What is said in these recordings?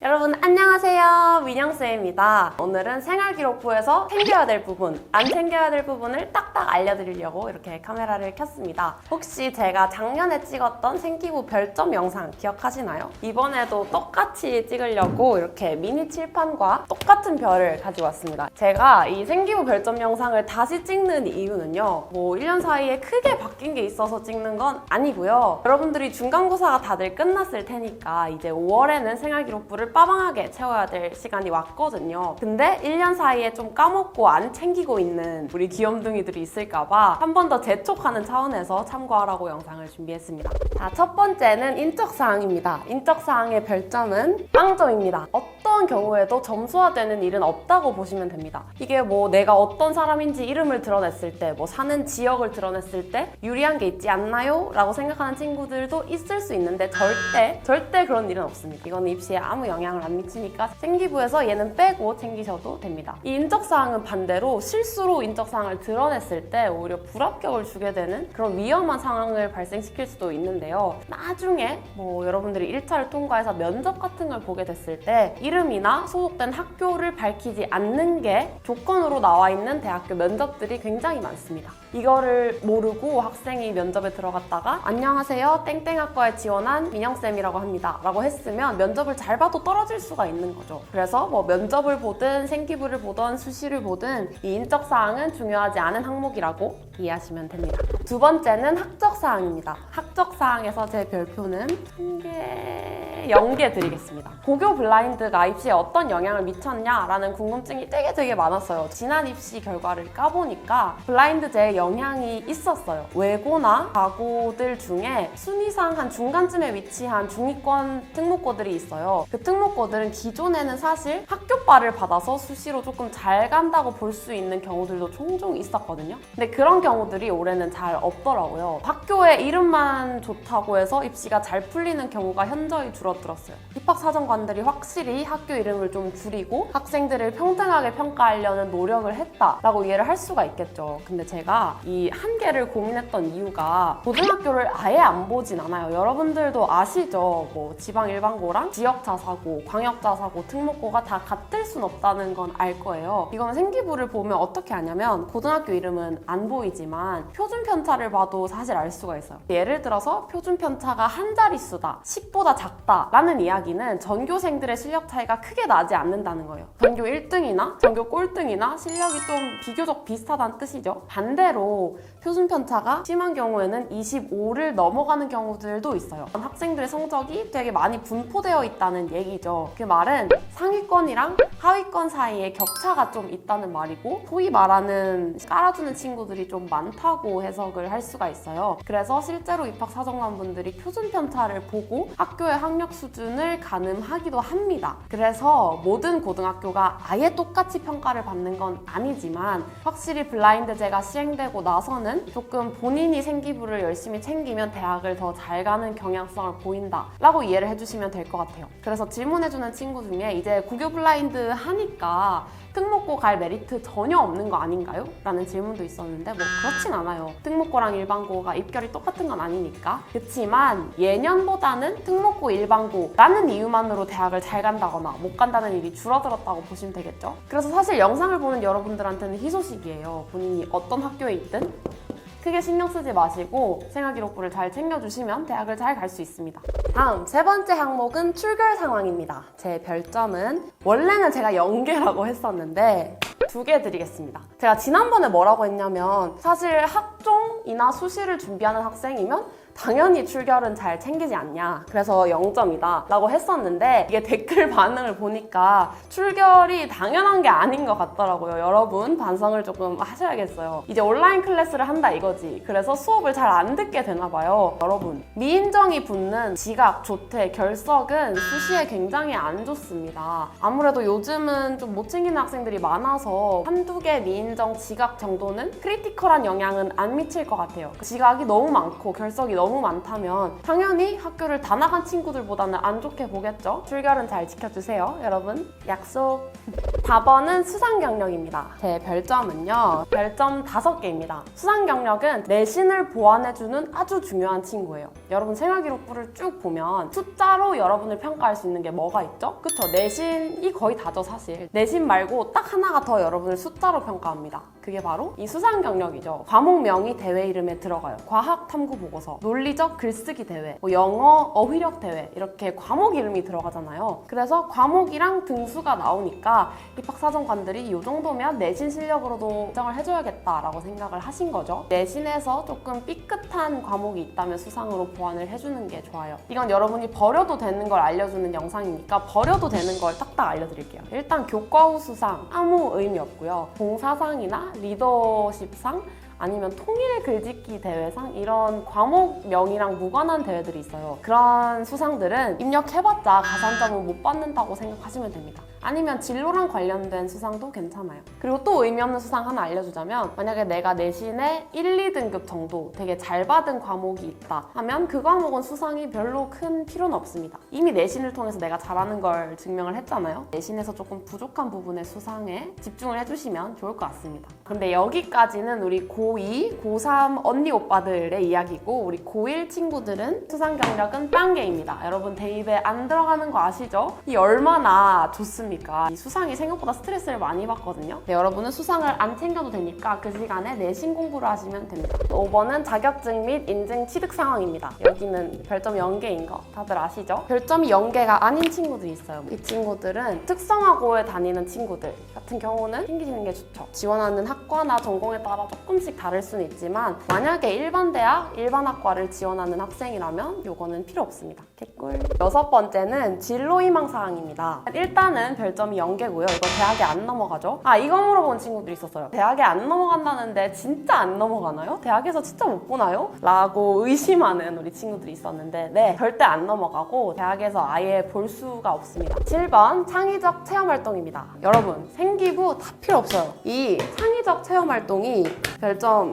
여러분 안녕하세요. 민영쌤입니다. 오늘은 생활기록부에서 챙겨야 될 부분 안 챙겨야 될 부분을 딱딱 알려드리려고 이렇게 카메라를 켰습니다. 혹시 제가 작년에 찍었던 생기부 별점 영상 기억하시나요? 이번에도 똑같이 찍으려고 이렇게 미니 칠판과 똑같은 별을 가지고 왔습니다. 제가 이 생기부 별점 영상을 다시 찍는 이유는요 뭐 1년 사이에 크게 바뀐 게 있어서 찍는 건 아니고요. 여러분들이 중간고사가 다들 끝났을 테니까 이제 5월에는 생활기록부를 빠방하게 채워야 될 시간이 왔거든요. 근데 1년 사이에 좀 까먹고 안 챙기고 있는 우리 귀염둥이들이 있을까봐 한 번 더 재촉하는 차원에서 참고하라고 영상을 준비했습니다. 자, 첫 번째는 인적사항입니다. 인적사항의 별점은 빵점입니다. 어떤 경우에도 점수화되는 일은 없다고 보시면 됩니다. 이게 뭐 내가 어떤 사람인지 이름을 드러냈을 때, 뭐 사는 지역을 드러냈을 때 유리한 게 있지 않나요? 라고 생각하는 친구들도 있을 수 있는데 절대, 절대 그런 일은 없습니다. 이거는 입시에 아무 영향 을 안 미치니까 생기부에서 얘는 빼고 챙기셔도 됩니다. 이 인적사항은 반대로 실수로 인적사항을 드러냈을 때 오히려 불합격을 주게 되는 그런 위험한 상황을 발생시킬 수도 있는데요. 나중에 뭐 여러분들이 1차를 통과해서 면접 같은 걸 보게 됐을 때 이름이나 소속된 학교를 밝히지 않는 게 조건으로 나와 있는 대학교 면접들이 굉장히 많습니다. 이거를 모르고 학생이 면접에 들어갔다가 안녕하세요 땡땡학과에 지원한 민영쌤이라고 합니다 라고 했으면 면접을 잘 봐도 떨어질 수가 있는 거죠. 그래서 뭐 면접을 보든 생기부를 보든 수시를 보든 이 인적 사항은 중요하지 않은 항목이라고 이해하시면 됩니다. 두 번째는 학적 사항입니다. 학적 사항에서 제 별표는 한 개... 0개 드리겠습니다. 고교 블라인드가 입시에 어떤 영향을 미쳤냐라는 궁금증이 되게 되게 많았어요. 지난 입시 결과를 까보니까 블라인드제에 영향이 있었어요. 외고나 과고들 중에 순위상 한 중간쯤에 위치한 중위권 특목고들이 있어요. 그 특목 고들은 기존에는 사실 학교과를 받아서 수시로 조금 잘 간다고 볼 수 있는 경우들도 종종 있었거든요. 근데 그런 경우들이 올해는 잘 없더라고요. 학교의 이름만 좋다고 해서 입시가 잘 풀리는 경우가 현저히 줄어들었어요. 입학사정관들이 확실히 학교 이름을 좀 줄이고 학생들을 평등하게 평가하려는 노력을 했다라고 이해를 할 수가 있겠죠. 근데 제가 이 한계를 고민했던 이유가 고등학교를 아예 안 보진 않아요. 여러분들도 아시죠? 뭐 지방 일반고랑 지역자 사고, 광역자 사고, 특목고가 다 같을 순 없다는 건 알 거예요. 이건 생기부를 보면 어떻게 아냐면 고등학교 이름은 안 보이지만 표준 편차를 봐도 사실 알 수가 있어요. 예를 들어서 표준 편차가 한 자릿수다, 10보다 작다라는 이야기는 전교생들의 실력 차이가 크게 나지 않는다는 거예요. 전교 1등이나 전교 꼴등이나 실력이 좀 비교적 비슷하다는 뜻이죠. 반대로 표준 편차가 심한 경우에는 25를 넘어가는 경우들도 있어요. 학생들의 성적이 되게 많이 분포되어 있다는 얘기 죠. 그 말은 상위권이랑 하위권 사이에 격차가 좀 있다는 말이고 소위 말하는 깔아주는 친구들이 좀 많다고 해석을 할 수가 있어요. 그래서 실제로 입학 사정관 분들이 표준 편차를 보고 학교의 학력 수준을 가늠하기도 합니다. 그래서 모든 고등학교가 아예 똑같이 평가를 받는 건 아니지만 확실히 블라인드제가 시행되고 나서는 조금 본인이 생기부를 열심히 챙기면 대학을 더 잘 가는 경향성을 보인다 라고 이해를 해주시면 될 것 같아요. 그래서 질문 해주는 친구 중에 이제 국유 블라인드 하니까 특목고 갈 메리트 전혀 없는 거 아닌가요? 라는 질문도 있었는데 뭐 그렇진 않아요. 특목고랑 일반고가 입결이 똑같은 건 아니니까. 그렇지만 예년보다는 특목고 일반고라는 이유만으로 대학을 잘 간다거나 못 간다는 일이 줄어들었다고 보시면 되겠죠. 그래서 사실 영상을 보는 여러분들한테는 희소식이에요. 본인이 어떤 학교에 있든 크게 신경 쓰지 마시고 생활 기록부를 잘 챙겨주시면 대학을 잘 갈 수 있습니다. 다음 세 번째 항목은 출결 상황입니다. 제 별점은 원래는 제가 0개라고 했었는데 두 개 드리겠습니다. 제가 지난번에 뭐라고 했냐면 사실 학종이나 수시를 준비하는 학생이면 당연히 출결은 잘 챙기지 않냐. 그래서 0점이다. 라고 했었는데 이게 댓글 반응을 보니까 출결이 당연한 게 아닌 것 같더라고요. 여러분 반성을 조금 하셔야겠어요. 이제 온라인 클래스를 한다 이거지. 그래서 수업을 잘 안 듣게 되나 봐요. 여러분 미인정이 붙는 지각, 조퇴, 결석은 수시에 굉장히 안 좋습니다. 아무래도 요즘은 좀 못 챙기는 학생들이 많아서 한두 개 미인정, 지각 정도는 크리티컬한 영향은 안 미칠 것 같아요. 지각이 너무 많고 결석이 너무 많다면 당연히 학교를 다 나간 친구들보다는 안 좋게 보겠죠? 출결은 잘 지켜주세요, 여러분. 약속. 4번은 수상 경력입니다. 제 별점은요. 별점 5개입니다. 수상 경력은 내신을 보완해주는 아주 중요한 친구예요. 여러분 생활 기록부를 쭉 보면 숫자로 여러분을 평가할 수 있는 게 뭐가 있죠? 그쵸? 내신이 거의 다죠 사실. 내신 말고 딱 하나가 더 여러분을 숫자로 평가합니다. 그게 바로 이 수상 경력이죠. 과목명이 대회 이름에 들어가요. 과학 탐구 보고서, 논리적 글쓰기 대회, 뭐 영어 어휘력 대회 이렇게 과목 이름이 들어가잖아요. 그래서 과목이랑 등수가 나오니까 입학사정관들이 이 정도면 내신 실력으로도 인정을 해줘야겠다라고 생각을 하신 거죠. 내신에서 조금 삐끗한 과목이 있다면 수상으로 보완을 해주는 게 좋아요. 이건 여러분이 버려도 되는 걸 알려주는 영상이니까 버려도 되는 걸 딱딱 알려드릴게요. 일단 교과후 수상 아무 의미 없고요. 봉사상이나 리더십상 아니면 통일 글짓기 대회상 이런 과목명이랑 무관한 대회들이 있어요. 그런 수상들은 입력해봤자 가산점은 못 받는다고 생각하시면 됩니다. 아니면 진로랑 관련된 수상도 괜찮아요. 그리고 또 의미 없는 수상 하나 알려주자면 만약에 내가 내신에 1, 2등급 정도 되게 잘 받은 과목이 있다 하면 그 과목은 수상이 별로 큰 필요는 없습니다. 이미 내신을 통해서 내가 잘하는 걸 증명을 했잖아요. 내신에서 조금 부족한 부분의 수상에 집중을 해주시면 좋을 것 같습니다. 근데 여기까지는 우리 고2, 고3 언니 오빠들의 이야기고 우리 고1 친구들은 수상 경력은 빵개입니다. 여러분 대입에 안 들어가는 거 아시죠? 이 얼마나 좋습니 까? 이 수상이 생각보다 스트레스를 많이 받거든요. 네, 여러분은 수상을 안 챙겨도 되니까 그 시간에 내신 공부를 하시면 됩니다. 5번은 자격증 및 인증 취득 상황입니다. 여기는 별점 0개인 거 다들 아시죠? 별점이 0개가 아닌 친구들이 있어요. 이 친구들은 특성화고에 다니는 친구들 같은 경우는 챙기시는 게 좋죠. 지원하는 학과나 전공에 따라 조금씩 다를 수는 있지만 만약에 일반 대학, 일반 학과를 지원하는 학생이라면 요거는 필요 없습니다. 개꿀. 여섯 번째는 진로 희망 사항입니다. 일단은 별점이 0개고요. 이거 대학에 안 넘어가죠? 아 이거 물어본 친구들이 있었어요. 대학에 안 넘어간다는데 진짜 안 넘어가나요? 대학에서 진짜 못 보나요? 라고 의심하는 우리 친구들이 있었는데 네 절대 안 넘어가고 대학에서 아예 볼 수가 없습니다. 7번 창의적 체험 활동입니다. 여러분 생기부 다 필요 없어요. 이 창의적 체험 활동이 별점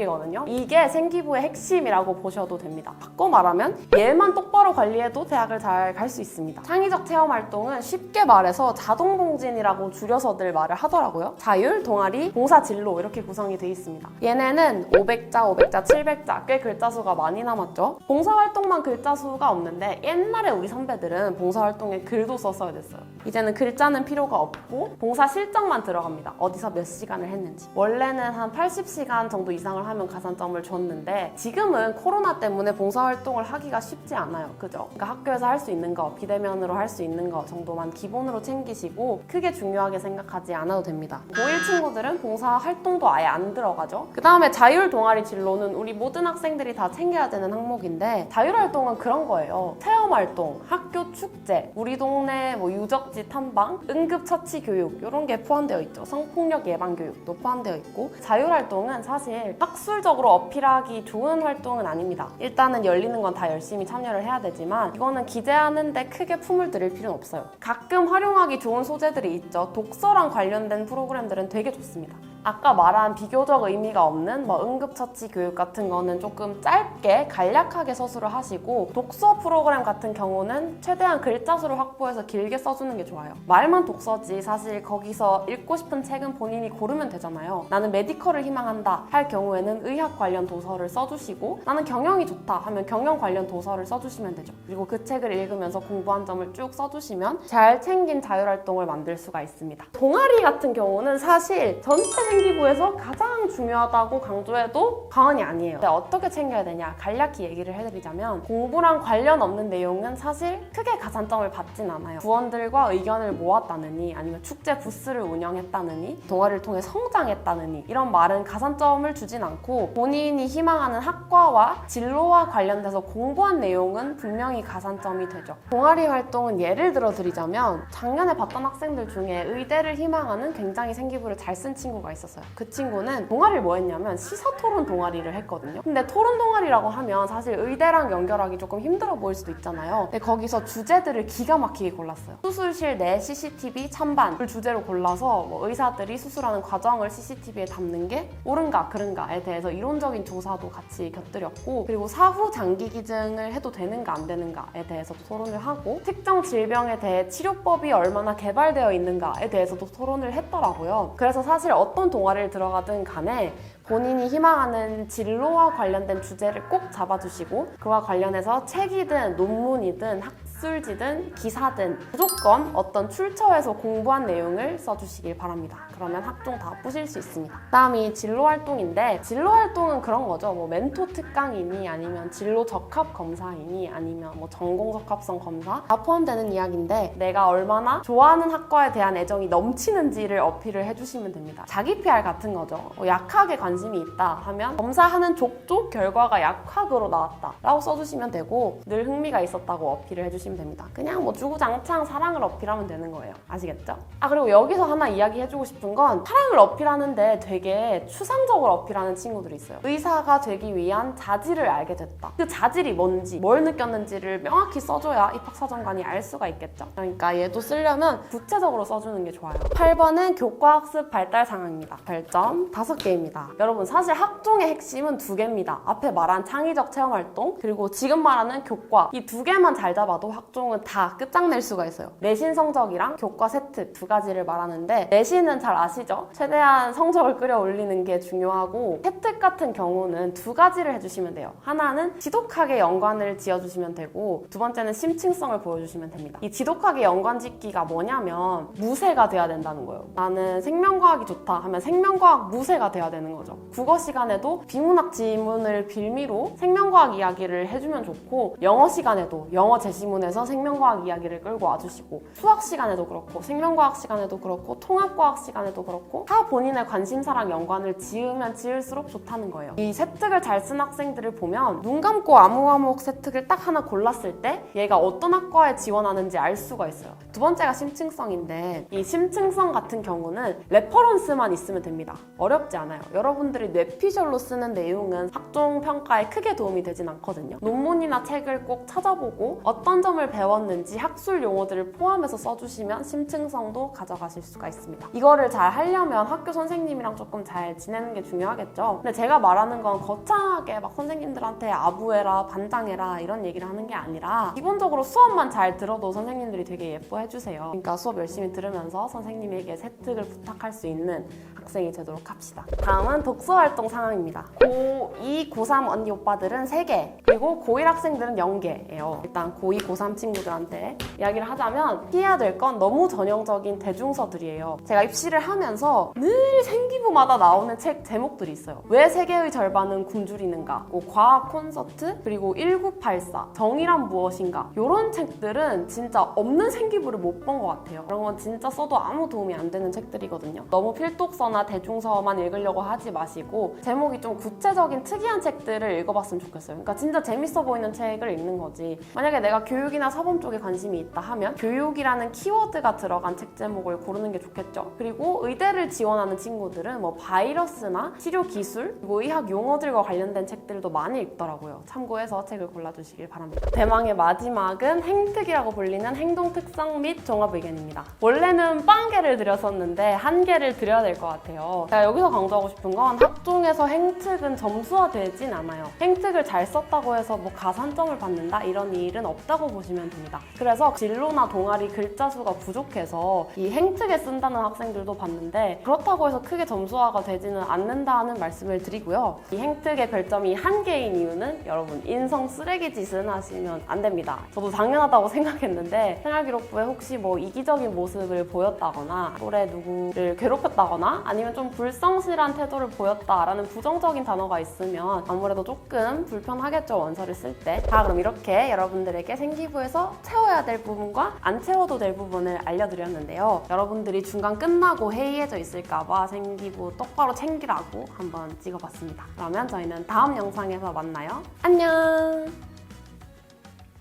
다섯 개거든요. 이게 생기부의 핵심이라고 보셔도 됩니다. 바꿔 말하면 얘만 똑바로 관리해도 대학을 잘 갈 수 있습니다. 창의적 체험 활동은 쉽게 말해서 자동 봉진이라고 줄여서들 말을 하더라고요. 자율, 동아리, 봉사 진로 이렇게 구성이 되어 있습니다. 얘네는 500자, 500자, 700자 꽤 글자 수가 많이 남았죠. 봉사 활동만 글자 수가 없는데 옛날에 우리 선배들은 봉사 활동에 글도 썼어야 됐어요. 이제는 글자는 필요가 없고 봉사 실적만 들어갑니다. 어디서 몇 시간을 했는지. 원래는 한 80시간 정도 이상을 하면 가산점을 줬는데 지금은 코로나 때문에 봉사 활동을 하기가 쉽지 않아요. 그죠? 그러니까 학교에서 할 수 있는 거, 비대면으로 할 수 있는 거 정도만 기본으로 챙기시고 크게 중요하게 생각하지 않아도 됩니다. 고1 친구들은 봉사 활동도 아예 안 들어가죠. 그 다음에 자율 동아리 진로는 우리 모든 학생들이 다 챙겨야 되는 항목인데 자율 활동은 그런 거예요. 체험 활동, 학교 축제, 우리 동네 뭐 유적지 탐방, 응급처치 교육 이런 게 포함되어 있죠. 성폭력 예방 교육도 포함되어 있고 자율 활동은 사실 학 술적으로 어필하기 좋은 활동은 아닙니다. 일단은 열리는 건 다 열심히 참여를 해야 되지만 이거는 기재하는데 크게 품을 들일 필요는 없어요. 가끔 활용하기 좋은 소재들이 있죠. 독서랑 관련된 프로그램들은 되게 좋습니다. 아까 말한 비교적 의미가 없는 뭐 응급처치 교육 같은 거는 조금 짧게 간략하게 서술을 하시고 독서 프로그램 같은 경우는 최대한 글자 수를 확보해서 길게 써주는 게 좋아요. 말만 독서지 사실 거기서 읽고 싶은 책은 본인이 고르면 되잖아요. 나는 메디컬을 희망한다 할 경우에는 의학 관련 도서를 써주시고 나는 경영이 좋다 하면 경영 관련 도서를 써주시면 되죠. 그리고 그 책을 읽으면서 공부한 점을 쭉 써주시면 잘 챙긴 자율활동을 만들 수가 있습니다. 동아리 같은 경우는 사실 전체 생기부에서 가장 중요하다고 강조해도 과언이 아니에요. 어떻게 챙겨야 되냐 간략히 얘기를 해드리자면 공부랑 관련 없는 내용은 사실 크게 가산점을 받진 않아요. 부원들과 의견을 모았다느니 아니면 축제 부스를 운영했다느니 동아리를 통해 성장했다느니 이런 말은 가산점을 주진 않고 본인이 희망하는 학과와 진로와 관련돼서 공부한 내용은 분명히 가산점이 되죠. 동아리 활동은 예를 들어 드리자면 작년에 봤던 학생들 중에 의대를 희망하는 굉장히 생기부를 잘 쓴 친구가 있어요. 있었어요. 그 친구는 동아리를 뭐 했냐면 시사 토론 동아리를 했거든요. 근데 토론 동아리라고 하면 사실 의대랑 연결하기 조금 힘들어 보일 수도 있잖아요. 근데 거기서 주제들을 기가 막히게 골랐어요. 수술실 내 CCTV 찬반을 주제로 골라서 뭐 의사들이 수술하는 과정을 CCTV에 담는 게 옳은가 그른가에 대해서 이론적인 조사도 같이 곁들였고 그리고 사후 장기 기증을 해도 되는가 안 되는가에 대해서도 토론을 하고 특정 질병에 대해 치료법이 얼마나 개발되어 있는가에 대해서도 토론을 했더라고요. 그래서 사실 어떤 동아리를 들어가든 간에 본인이 희망하는 진로와 관련된 주제를 꼭 잡아주시고 그와 관련해서 책이든 논문이든 학 술지든 기사든 무조건 어떤 출처에서 공부한 내용을 써주시길 바랍니다. 그러면 학종 다 뿌실 수 있습니다. 다음이 진로 활동인데 진로 활동은 그런 거죠. 뭐 멘토 특강이니 아니면 진로 적합 검사이니 아니면 뭐 전공 적합성 검사 다 포함되는 이야기인데 내가 얼마나 좋아하는 학과에 대한 애정이 넘치는지를 어필을 해주시면 됩니다. 자기 PR 같은 거죠. 뭐 약학에 관심이 있다 하면 검사하는 족족 결과가 약학으로 나왔다 라고 써주시면 되고 늘 흥미가 있었다고 어필을 해주시면 됩니다. 그냥 뭐 주구장창 사랑을 어필하면 되는 거예요. 아시겠죠? 아 그리고 여기서 하나 이야기해주고 싶은 건 사랑을 어필하는데 되게 추상적으로 어필하는 친구들이 있어요. 의사가 되기 위한 자질을 알게 됐다. 그 자질이 뭔지 뭘 느꼈는지를 명확히 써줘야 입학사정관이 알 수가 있겠죠. 그러니까 얘도 쓰려면 구체적으로 써주는 게 좋아요. 8번은 교과학습 발달 상황입니다. 별점 5개입니다. 여러분 사실 학종의 핵심은 두 개입니다. 앞에 말한 창의적 체험 활동 그리고 지금 말하는 교과 이 두 개만 잘 잡아도 학종은 다 끝장낼 수가 있어요. 내신 성적이랑 교과 세트 두 가지를 말하는데 내신은 잘 아시죠? 최대한 성적을 끌어올리는 게 중요하고 혜택 같은 경우는 두 가지를 해주시면 돼요. 하나는 지독하게 연관을 지어주시면 되고 두 번째는 심층성을 보여주시면 됩니다. 이 지독하게 연관 짓기가 뭐냐면 무쇠가 돼야 된다는 거예요. 나는 생명과학이 좋다 하면 생명과학 무쇠가 돼야 되는 거죠. 국어 시간에도 비문학 지문을 빌미로 생명과학 이야기를 해주면 좋고 영어 시간에도 영어 제시문에 서 생명과학 이야기를 끌고 와주시고 수학 시간에도 그렇고 생명과학 시간에도 그렇고 통합과학 시간에도 그렇고 다 본인의 관심사랑 연관을 지으면 지을수록 좋다는 거예요. 이 세특을 잘 쓴 학생들을 보면 눈 감고 아무 과목 세특을 딱 하나 골랐을 때 얘가 어떤 학과에 지원하는지 알 수가 있어요. 두 번째가 심층성인데 이 심층성 같은 경우는 레퍼런스만 있으면 됩니다. 어렵지 않아요. 여러분들이 뇌피셜로 쓰는 내용은 학종 평가에 크게 도움이 되진 않거든요. 논문이나 책을 꼭 찾아보고 어떤 점을 배웠는지 학술 용어들을 포함해서 써주시면 심층성도 가져가실 수가 있습니다. 이거를 잘 하려면 학교 선생님이랑 조금 잘 지내는 게 중요하겠죠. 근데 제가 말하는 건 거창하게 막 선생님들한테 아부해라, 반장해라 이런 얘기를 하는 게 아니라 기본적으로 수업만 잘 들어도 선생님들이 되게 예뻐해 주세요. 그러니까 수업 열심히 들으면서 선생님에게 세특을 부탁할 수 있는 학생이 되도록 합시다. 다음은 독서 활동 상황입니다. 고2, 고3 언니 오빠들은 3개, 그리고 고1 학생들은 0개예요. 일단 고2, 고3 친구들한테 이야기를 하자면 피해야 될 건 너무 전형적인 대중서들이에요. 제가 입시를 하면서 늘 생기부마다 나오는 책 제목들이 있어요. 왜 세계의 절반은 굶주리는가? 뭐 과학 콘서트? 그리고 1984, 정의란 무엇인가? 이런 책들은 진짜 없는 생기부를 못 본 것 같아요. 그런 건 진짜 써도 아무 도움이 안 되는 책들이거든요. 너무 필독서나 대중서만 읽으려고 하지 마시고 제목이 좀 구체적인 특이한 책들을 읽어봤으면 좋겠어요. 그러니까 진짜 재밌어 보이는 책을 읽는 거지. 만약에 내가 교육 이나 사범 쪽에 관심이 있다 하면 교육이라는 키워드가 들어간 책 제목을 고르는 게 좋겠죠. 그리고 의대를 지원하는 친구들은 뭐 바이러스나 치료 기술 그리고 의학 용어들과 관련된 책들도 많이 읽더라고요. 참고해서 책을 골라주시길 바랍니다. 대망의 마지막은 행특이라고 불리는 행동 특성 및 종합 의견입니다. 원래는 빵 개를 드렸었는데 한 개를 드려야 될 것 같아요. 제가 여기서 강조하고 싶은 건 학종에서 행특은 점수화되진 않아요. 행특을 잘 썼다고 해서 뭐 가산점을 받는다 이런 일은 없다고 보시면 됩니다. 그래서 진로나 동아리 글자 수가 부족해서 이 행특에 쓴다는 학생들도 봤는데 그렇다고 해서 크게 점수화가 되지는 않는다는 말씀을 드리고요. 이 행특의 별점이 한 개인 이유는 여러분 인성 쓰레기 짓은 하시면 안 됩니다. 저도 당연하다고 생각했는데 생활기록부에 혹시 뭐 이기적인 모습을 보였다거나 또래 누구를 괴롭혔다거나 아니면 좀 불성실한 태도를 보였다라는 부정적인 단어가 있으면 아무래도 조금 불편하겠죠 원서를 쓸 때. 자 그럼 이렇게 여러분들에게 생기 피부에서 채워야 될 부분과 안 채워도 될 부분을 알려드렸는데요. 여러분들이 중간 끝나고 해이해져 있을까봐 생기고 똑바로 챙기라고 한번 찍어봤습니다. 그러면 저희는 다음 영상에서 만나요. 안녕!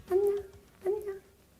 안녕!